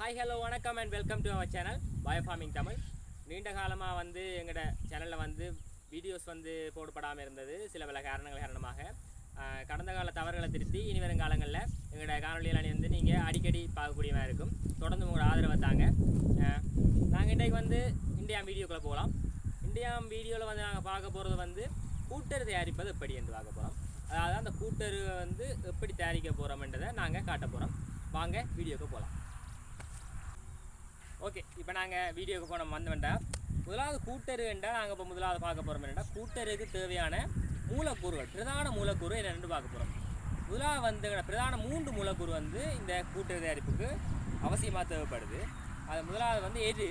Hi hello வணக்கம் and welcome to our channel bio farming Tamil நீண்ட காலமாக வந்து எங்களோட சேனலில் வந்து வீடியோஸ் வந்து போடப்படாமல் இருந்தது சில பல காரணங்கள் காரணமாக. கடந்த கால தவறுகளை திருத்தி இனி வரும் காலங்களில் எங்களோட காணொலியில் வந்து நீங்கள் அடிக்கடி பார்க்கக்கூடியமாக இருக்கும். தொடர்ந்து உங்களோட ஆதரவை தாங்க. நாங்கள் இன்றைக்கு வந்து இந்தியா வீடியோக்குள்ளே போகலாம். இந்தியா வீடியோவில் வந்து நாங்கள் பார்க்க போகிறது வந்து கூட்டர் தயாரிப்பது எப்படி என்று பார்க்க போகிறோம் அதாவது அந்த கூட்டர் வந்து எப்படி தயாரிக்க போகிறோம்ன்றதை நாங்கள் காட்ட போகிறோம் வாங்க வீடியோக்கு போகலாம். ஓகே இப்போ நாங்கள் வீடியோக்கு போன வந்து வேண்டாம் முதலாவது என்றால் நாங்கள் இப்போ முதலாவது பார்க்க போகிறோம் என்னென்னா கூட்டருக்கு தேவையான மூலக்கூறுகள் பிரதான மூலக்கூறு என்னென்னு பார்க்க போகிறோம் முதலாவது வந்து பிரதான மூன்று மூலக்கூறு வந்து இந்த கூட்டரு தயாரிப்புக்கு அவசியமாக தேவைப்படுது. அது முதலாவது வந்து எரு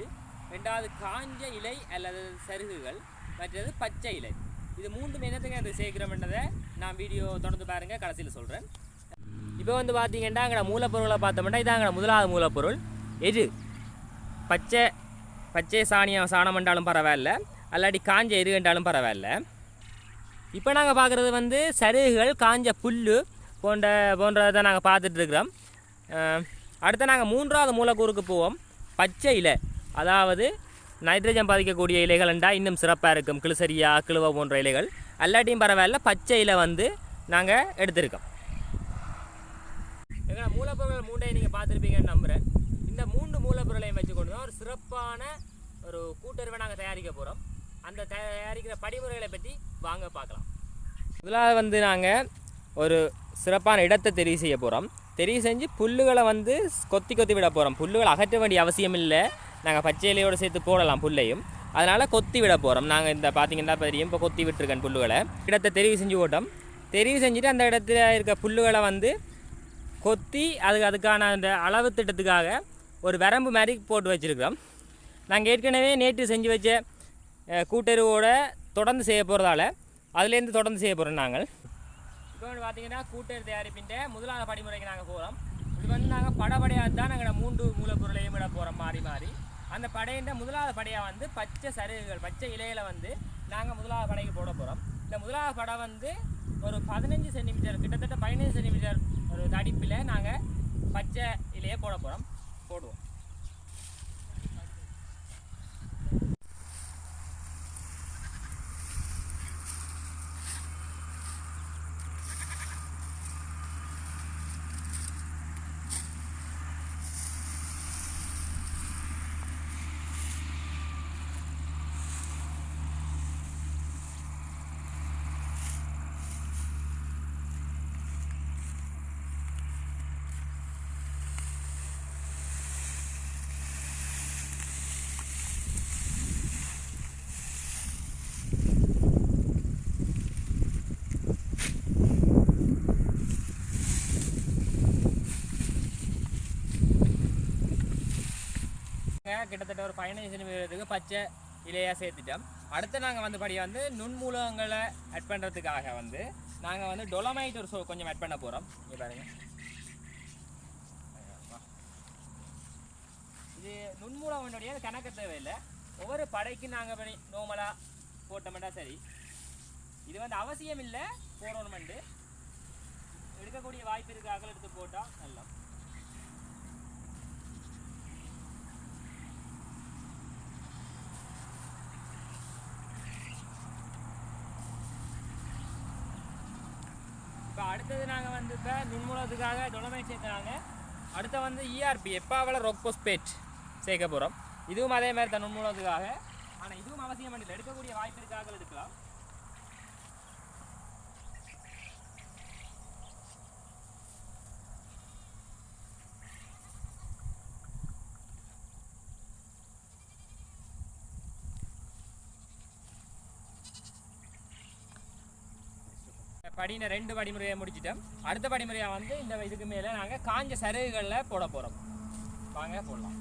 ரெண்டாவது காஞ்ச இலை அல்லது சருகுகள் மற்றது பச்சை இலை. இது மூன்று என்னத்துக்கு அது சேர்க்கிறோம்ன்றதை நான் வீடியோ தொடர்ந்து பாருங்கள் கடைசியில் சொல்கிறேன் இப்போ வந்து பார்த்தீங்கன்னா அங்கே மூலப்பொருளை பார்த்தோம்னா இதாங்க முதலாவது மூலப்பொருள். எரு பச்சை பச்சை சாணியம் சாணம் என்றாலும் பரவாயில்ல. அல்லாட்டி காஞ்ச எரு என்றாலும் பரவாயில்ல. இப்போ நாங்கள் பார்க்குறது வந்து சருகுகள் காஞ்ச புல் போன்ற போன்றதை நாங்கள் பார்த்துட்ருக்குறோம். அடுத்து நாங்கள் மூன்றாவது மூலக்கூறுக்கு போவோம். பச்சை இலை. அதாவது நைட்ரஜன் பாதிக்கக்கூடிய இலைகள் என்றால் இன்னும் சிறப்பாக இருக்கும். கிளிசரியா கிழுவ போன்ற இலைகள். எல்லாட்டியும் பரவாயில்ல பச்சை இலை வந்து நாங்கள் எடுத்திருக்கோம். எங்களோட மூலப்பொருள் மூட்டையை நீங்கள் பார்த்துருப்பீங்கன்னு நம்புகிறேன் இந்த மூன்று மூலப்பொருளையும் வச்சுக்கொண்டு தான் ஒரு சிறப்பான ஒரு கூட்டுறவை நாங்கள் தயாரிக்க போகிறோம் அந்த தயாரிக்கிற படிமுறைகளை பற்றி வாங்க பார்க்கலாம். முதலாவது வந்து நாங்கள் ஒரு சிறப்பான இடத்தை தெரிவு செய்ய போகிறோம் தெரிவு செஞ்சு புல்லுகளை வந்து கொத்தி கொத்தி விட போகிறோம் புல்லுகளை அகற்ற வேண்டிய அவசியம் இல்லை. நாங்கள் பச்சை இலையோடு சேர்த்து போடலாம் புல்லையும். அதனால் கொத்தி விட போகிறோம் நாங்கள் இந்த பார்த்தீங்கன்னா தெரியும் இப்போ கொத்தி விட்டுருக்கேன் புல்லுகளை. இடத்தை தெரிவு செஞ்சு போட்டோம் தெரிவு செஞ்சுட்டு அந்த இடத்துல இருக்க புல்லுகளை வந்து கொத்தி அதுக்கு அதுக்கான அந்த அளவு திட்டத்துக்காக ஒரு வரம்பு மாதிரி போட்டு வச்சுருக்கிறோம். நாங்கள் ஏற்கனவே நேற்று செஞ்சு வச்ச அஹ், கூட்டுறவோட தொடர்ந்து செய்ய போகிறதால அதுலேருந்து தொடர்ந்து செய்ய போகிறோம் நாங்கள். இப்போ வந்து பார்த்தீங்கன்னா கூட்டுறவு தயாரிப்பின்ற முதலாவது படிமுறைக்கு நாங்கள் போகிறோம் இது வந்து நாங்கள் படபடையாக தான் நாங்கள் மூன்று மூலப்பொருளையும் விட போகிறோம் மாறி மாறி. அந்த படையின்ற முதலாவது படையாக வந்து பச்சை சருகுகள் பச்சை இலையில் வந்து நாங்கள் முதலாவது படைக்கு போட போகிறோம் இந்த முதலாவது படம் வந்து ஒரு பதினஞ்சு சென்டிமீட்டர் கிட்டத்தட்ட பதினஞ்சு சென்டிமீட்டர் ஒரு தடிப்பில் நாங்கள் பச்சை இலையை போட போகிறோம் போடுவோம். கிட்டத்தட்ட ஒரு பதினஞ்சு சென்டிமீட்டருக்கு பச்சை இலையாக சேர்த்துட்டோம். அடுத்து நாங்கள் வந்து படி வந்து நுண்மூலகங்களை ஆட் பண்ணுறதுக்காக வந்து நாங்கள் வந்து டொலமைட் ஒரு கொஞ்சம் ஆட் பண்ண போகிறோம் இங்கே பாருங்க. இது நுண்மூலகனுடைய கணக்கு தேவையில்லை. ஒவ்வொரு படைக்கும் நாங்கள் பண்ணி நோமலாக போட்டோம்னா சரி. இது வந்து அவசியம் இல்லை போடணுமெண்டு எடுக்கக்கூடிய வாய்ப்பு இருக்காக எடுத்து போட்டால் நல்லா அடுத்தது நாங்கள் வந்து இப்போ நுண்மூலத்துக்காக டொலமைட் சேர்க்குறாங்க அடுத்து வந்து இஆர்பி எப்பாவில் ரொக்கோஸ்பேட் சேர்க்க போகிறோம் இதுவும் அதே மாதிரி தான் நுண்மூலத்துக்காக ஆனால் இதுவும் அவசியம் இல்லை. எடுக்கக்கூடிய வாய்ப்பு இருக்காக எடுக்கலாம் படின ரெண்டு படிமுறையை முடிச்சிட்டோம். அடுத்த படிமுறையாக வந்து இந்த இதுக்கு மேலே நாங்கள் காஞ்ச சருகுகளில் போட போகிறோம் வாங்க போடலாம்.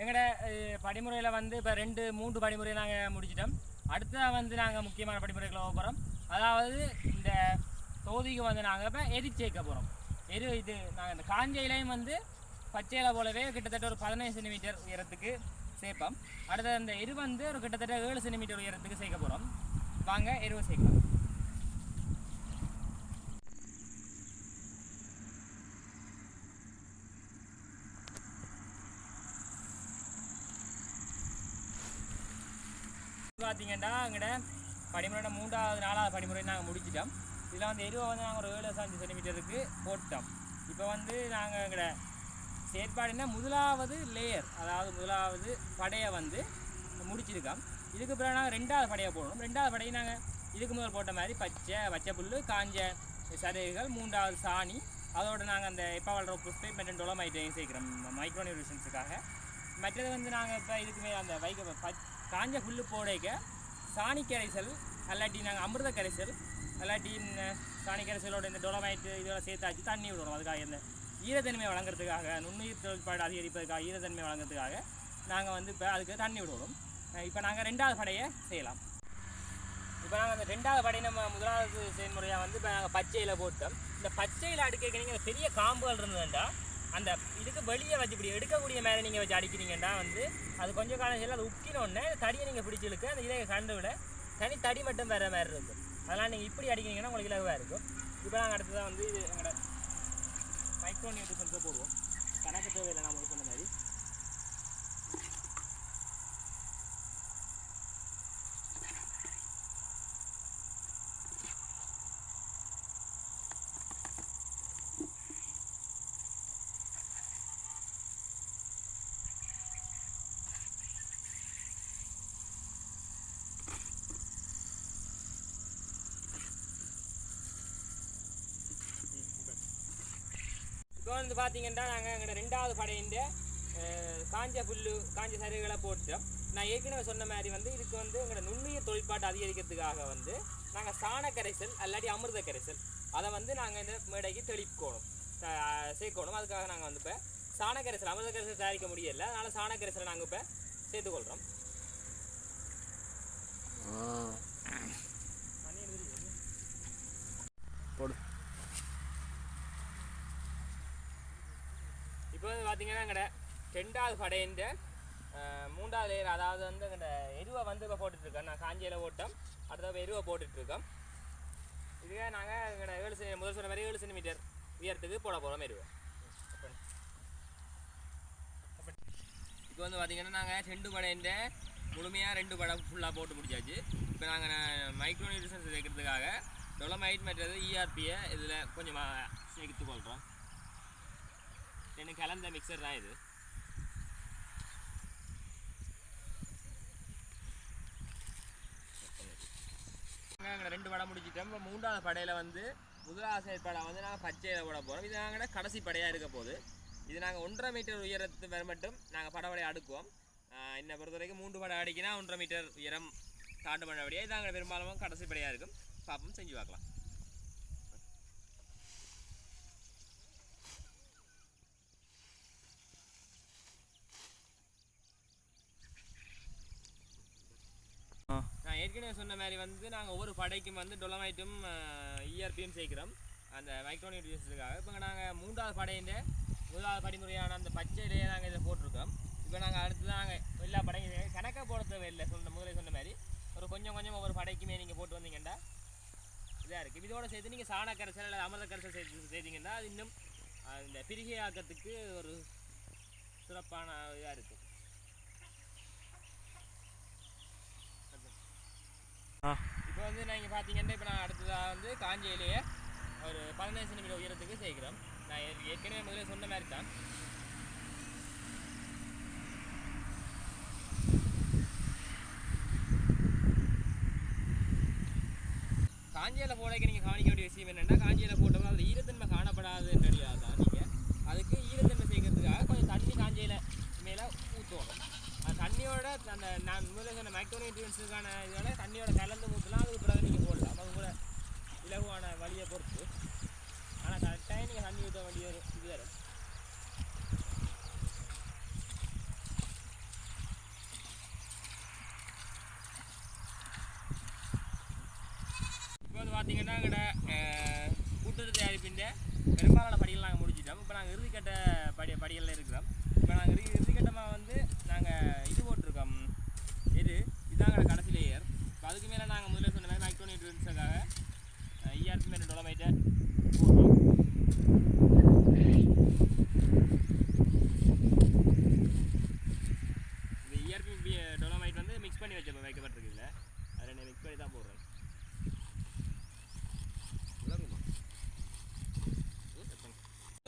எங்களோட படிமுறையில் வந்து இப்போ ரெண்டு மூன்று படிமுறையை நாங்கள் முடிச்சிட்டோம். அடுத்ததாக வந்து நாங்கள் முக்கியமான படிமுறைகளை போகிறோம் அதாவது இந்த தொகுதிக்கு வந்து நாங்கள் இப்போ எரி சேர்க்க போகிறோம் எரு இது நாங்கள் இந்த காஞ்ச இலையும் வந்து பச்சை போலவே கிட்டத்தட்ட ஒரு பதினைந்து சென்டிமீட்டர் உயரத்துக்கு சேர்ப்போம். அடுத்தது அந்த எரு வந்து ஒரு கிட்டத்தட்ட ஏழு சென்டிமீட்டர் உயரத்துக்கு சேர்க்க போகிறோம் வாங்க எருவை சேர்க்கலாம். பார்த்தீங்கன்னா எங்கட படிமுறை மூன்றாவது நாலாவது படிமுறை நாங்கள் முடிச்சிட்டோம். இதில் வந்து எருவை வந்து நாங்கள் ஒரு ஏழு அஞ்சு சென்டிமீட்டருக்கு போட்டோம். இப்போ வந்து நாங்கள் எங்கட செயற்பாடுனா முதலாவது லேயர் அதாவது முதலாவது படையை வந்து முடிச்சிருக்கோம். இதுக்கு பிறகு நாங்கள் ரெண்டாவது படையை போடணும். ரெண்டாவது படையை நாங்கள் இதுக்கு முதல் போட்ட மாதிரி பச்சை பச்சை புல் காஞ்ச சருகுகள் மூன்றாவது சாணி அதோடு நாங்கள் அந்த எப்போ வளர புஷ்பை மற்றும் டொலமைட்டையும் சேர்க்குறோம் மைக்ரோ நியூட்ரிஷன்ஸுக்காக மற்றது வந்து நாங்கள் இப்போ இதுக்கு மேலே அந்த வைக்க பச் காஞ்ச புல்லு போடைக்க சாணி கரைசல் அல்லாட்டி நாங்கள் அமிர்த கரைசல் அல்லாட்டி இந்த சாணி கரைசலோட இந்த டொலமைட்டு இதோட சேர்த்தாச்சு தண்ணி விடணும். அதுக்காக இந்த ஈரத்தன்மை வழங்குறதுக்காக நுண்ணுயிர் தொழிற்பாடு அதிகரிப்பதற்காக ஈரத்தன்மை வழங்குறதுக்காக நாங்கள் வந்து இப்போ அதுக்கு தண்ணி விடுவோம். இப்போ நாங்கள் ரெண்டாவது படையை செய்யலாம். இப்போ நாங்கள் அந்த ரெண்டாவது படை நம்ம முதலாவது செயல்முறையாக வந்து இப்போ நாங்கள் பச்சையில் போட்டோம். இந்த பச்சையில் அடுக்க நீங்கள் பெரிய காம்புகள் இருந்ததுண்டா அந்த இதுக்கு வெளியே வச்சு இப்படி எடுக்கக்கூடிய மேலே நீங்கள் வச்சு அடிக்கிறீங்கன்னா வந்து அது கொஞ்சம் காலம் சரி அது உக்கினோடனே தடியை நீங்கள் பிடிச்சி இழுக்க அந்த இதை கண்டு விட தனி தடி மட்டும் வேறு மாதிரி இருக்கும். அதெல்லாம் நீங்கள் இப்படி அடிக்கிறீங்கன்னா உங்களுக்கு இலகுவாக இருக்கும். இப்போ நாங்கள் அடுத்ததான் வந்து இது எங்களோட மைக்ரோ நியூட்ரிஷன்ஸை போடுவோம். கணக்கு தேவையில்லை நான் சொன்ன மாதிரி இப்போ வந்து பார்த்தீங்கன்னா நாங்கள் எங்களோட ரெண்டாவது படையின் காஞ்ச புல்லு காஞ்ச சரிவுகளை போட்டோம். நான் ஏற்கனவே சொன்ன மாதிரி வந்து இதுக்கு வந்து எங்களோட நுண்ணுயிர் தொழிற்பாட்டை அதிகரிக்கிறதுக்காக வந்து நாங்கள் சாண கரைசல் அல்லாட்டி அமிர்த கரைசல் அதை வந்து நாங்கள் இந்த மேடைக்கு தெளிக்கணும். சேர்க்கணும். அதுக்காக நாங்கள் வந்து இப்போ சாண கரைசல் அமிர்த கரைசல் தயாரிக்க முடியல. அதனால் சாண கரைசலை நாங்கள் இப்போ சேர்த்துக்கொள்கிறோம் போடு இப்போ வந்து பார்த்தீங்கன்னா எங்கட ரெண்டாவது படையந்த மூன்றாவது லேயர் அதாவது வந்து எங்கட எருவை வந்து இப்போ போட்டுட்ருக்கோம் நான் காஞ்சியில் ஓட்டம் அடுத்த எருவை போட்டுட்ருக்கோம். இதுவே நாங்கள் எங்கட ஏழு சென்டி முதல் சொன்ன மாதிரி ஏழு சென்டிமீட்டர் உயரத்துக்கு போட போகிறோம் எருவை. இப்போ வந்து பார்த்தீங்கன்னா நாங்கள் ரெண்டு படையந்த முழுமையாக ரெண்டு படம் ஃபுல்லாக போட்டு முடிச்சாச்சு. இப்போ நாங்கள் மைக்ரோ நியூட்ரிஷன்ஸ் சேர்க்கறதுக்காக டொலமைட் மற்றது இஆர்பியை இதில் கொஞ்சமாக சேர்த்து கொள்கிறோம் எனக்கு கலந்த மிக்சர் தான் இது. நாங்கள் ரெண்டு படம் முடிச்சிட்டோம் இப்போ மூன்றாவது படையில் வந்து முதலாவது செயற்பாடை வந்து நாங்கள் பச்சையில் போட போகிறோம் இது நாங்கள் கடைசி படையாக இருக்க போகுது. இது நாங்கள் ஒன்றரை மீட்டர் உயரத்து வர மட்டும் நாங்கள் படவடை அடுக்குவோம். என்னை பொறுத்த வரைக்கும் மூன்று படம் அடிக்கினா ஒன்றரை மீட்டர் உயரம் தாண்டு பண்ணபடியாக இது நாங்கள் பெரும்பாலும் கடைசி படையாக இருக்கும். பார்ப்போம் செஞ்சு பார்க்கலாம் நான் ஏற்கனவே சொன்ன மாதிரி வந்து நாங்கள் ஒவ்வொரு படைக்கும் வந்து டொலமைட்டும் இஆர்பியும் சேர்க்கிறோம். அந்த மைக்ரோ நியூட்ரியன்ஸுக்காக இப்போ நாங்கள் மூன்றாவது படையின் முதலாவது படிமுறையான அந்த பச்சையிலேயே நாங்கள் இதை போட்டிருக்கோம். இப்போ நாங்கள் அடுத்து நாங்கள் எல்லா படையும் கணக்காக போட தேவையில்லை. சொன்ன முதலே சொன்ன மாதிரி. ஒரு கொஞ்சம் கொஞ்சம் ஒவ்வொரு படைக்குமே நீங்கள் போட்டு வந்தீங்கன்னா இதாக இருக்குது இதோட சேர்த்து நீங்கள் சாண கரைசல் அல்லது அமிர்த கரைசல் சேர்த்து செய்தீங்கன்னா அது இன்னும் அந்த இந்த பிரிகை ஆக்கத்துக்கு ஒரு சிறப்பான இதாக இருக்குது இப்போ வந்து நீங்கள் பார்த்தீங்கன்னா இப்போ நான் அடுத்ததாக வந்து காஞ்சியிலேயே ஒரு பதினஞ்சு சென்டிமீட்டர் உயரத்துக்கு சேர்க்கிறோம். நான் ஏற்கனவே முதல்ல சொன்ன மாதிரி தான். காஞ்சியில் போடைக்கு நீங்கள் கவனிக்க வேண்டிய விஷயம் என்னென்னா காஞ்சியில் போட்டோம்னா அதில் ஈரத்தன்மை காணப்படாதுன்றதுக்காக அந்த நான் முதல்ல சொன்ன மைக்ரோனியூட்ரியன்ஸுக்கான இதால் தண்ணியோட கலந்து ஊற்றலாம் அதுக்கு பிறகு நீங்கள் போடலாம். அது கூட இலகுவான வழியை பொறுத்து. ஆனால் கரெக்டாக நீங்கள் தண்ணி ஊற்ற வேண்டிய வரும் இது வரும் இப்போ வந்து பார்த்தீங்கன்னா எங்கள்கிட்ட கூட்டுறது தயாரிப்பின் பெரும்பாலான படிகள் நாங்கள் முடிச்சிட்டோம். இப்போ நாங்கள் இறுதிக்கட்ட படி படிகளில் இருக்கிறோம். இப்போ நாங்கள் இறுதி இறுதிக்கட்டமாக வந்து இப்போ நாங்கள் முதல்ல சொன்ன மாதிரி மைக்ரோனிட் ரின்ஸுக்காக இஆர்பி மேலே டொலமைட்டை போடுறோம். இந்த இஆர்பி டொலமைட் வந்து மிக்ஸ் பண்ணி வச்ச வைக்கப்பட்டிருக்கு அதை ரெண்டு மிக்ஸ் பண்ணி தான் போடுறேன்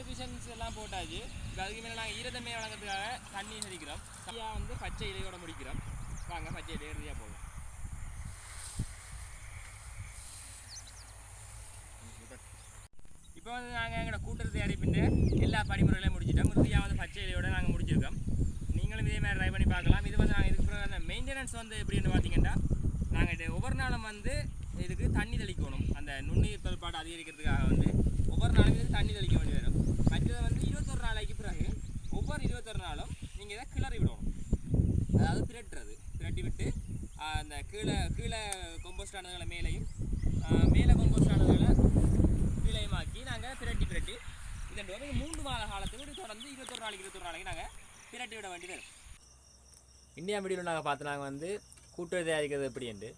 ஃபிஷன்ஸ் எல்லாம் போட்டாச்சு. அதுக்கு மேலே நாங்கள் ஈரத்தன்மையை வழங்குறதுக்காக தண்ணி செதிக்கிறோம் தண்ணியாக வந்து பச்சை இலையோட முடிக்கிறோம். வாங்க பச்சை இலையை இறுதியாக போடலாம் இப்போ வந்து நாங்கள் எங்களோட கூட்டுறது அடைப்பின்னு எல்லா படிமுறைகளையும் முடிச்சிட்டோம். இறுதியாக வந்து பச்சை இலையோட நாங்கள் முடிச்சிருக்கோம். நீங்களும் இதே மாதிரி ட்ரை பண்ணி பார்க்கலாம். இது வந்து நாங்கள் இதுக்கு பிறகு அந்த மெயின்டெனன்ஸ் வந்து எப்படின்னு பார்த்தீங்கன்னா நாங்கள் இது ஒவ்வொரு நாளும் வந்து இதுக்கு தண்ணி தெளிக்கணும். அந்த நுண்ணுயிர் தொல்பாடு அதிகரிக்கிறதுக்காக வந்து ஒவ்வொரு நாளும் இதுக்கு தண்ணி தெளிக்க வேண்டி வரும். மற்றது வந்து இருபத்தொரு நாளைக்கு பிறகு ஒவ்வொரு இருபத்தொரு நாளும் நீங்கள் இதை கிளறி விடணும். அதாவது திரட்டுறது திரட்டி விட்டு அந்த கீழே கீழே கொம்போஸ்ட் ஆனதுகளை மேலேயும் மேலே கொம்போஸ்ட் ஆனதுகளை நிலையமாக்கி நாங்கள் பிரட்டி பிரட்டி இதன் வந்து மூன்று மாத காலத்துக்கு தொடர்ந்து இருபத்தொரு நாளைக்கு இருபத்தொரு நாளைக்கு நாங்கள் பிரட்டி விட வேண்டியது. வரும் இந்தியா வீடியோவில் நாங்கள் பார்த்து நாங்கள் வந்து கூட்டுறவு தயாரிக்கிறது எப்படின்ட்டு என்று.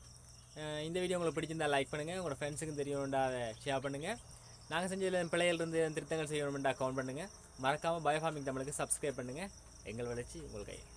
இந்த வீடியோ உங்களுக்கு பிடிச்சிருந்தா லைக் பண்ணுங்கள் உங்களோட ஃப்ரெண்ட்ஸுக்கும் தெரியணுண்டா அதை ஷேர் பண்ணுங்கள் நாங்கள் செஞ்சதில் பிள்ளைகள் இருந்து திருத்தங்கள் செய்யணும்டா கவுண்ட் பண்ணுங்கள் மறக்காமல் பயோஃபார்மிங் தமிழுக்கு சப்ஸ்கிரைப் பண்ணுங்கள் எங்கள் வளர்ச்சி உங்கள் கையில்.